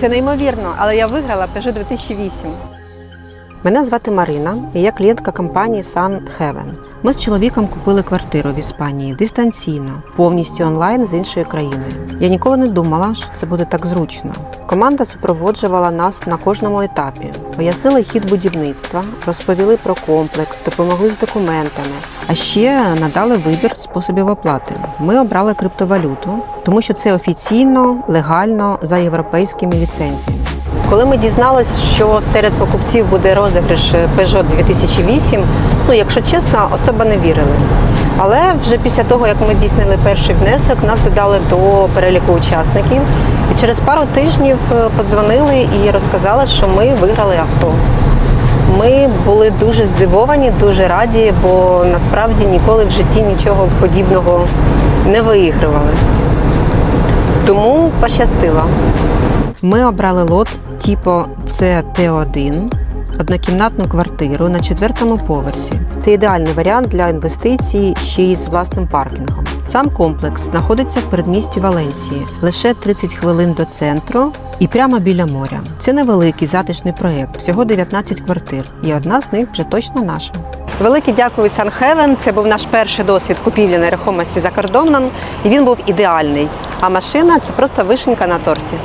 Це неймовірно, але я виграла Peugeot 2008. Мене звати Марина, і я клієнтка компанії Sun Heaven. Ми з чоловіком купили квартиру в Іспанії дистанційно, повністю онлайн з іншої країни. Я ніколи не думала, що це буде так зручно. Команда супроводжувала нас на кожному етапі, пояснили хід будівництва, розповіли про комплекс, допомогли з документами, а ще надали вибір способів оплати. Ми обрали криптовалюту, тому що це офіційно, легально за європейськими ліцензіями. Коли ми дізналися, що серед покупців буде розіграш Peugeot 2008, ну якщо чесно, особо не вірили. Але вже після того, як ми здійснили перший внесок, нас додали до переліку учасників. І через пару тижнів е, подзвонили і розказали, що ми виграли авто. Ми були дуже здивовані, дуже раді, бо насправді ніколи в житті нічого подібного не виігрували. Тому пощастило. Ми обрали лот типу CT1, однокімнатну квартиру на четвертому поверсі. Це ідеальний варіант для інвестицій ще й з власним паркінгом. Сам комплекс знаходиться в передмісті Валенсії, лише 30 хвилин до центру і прямо біля моря. Це невеликий затишний проєкт, всього 19 квартир, і одна з них вже точно наша. Велике дякую Санхевен. Це був наш перший досвід купівлі нерухомості за кордоном, і він був ідеальний. А машина це просто вишенька на торті.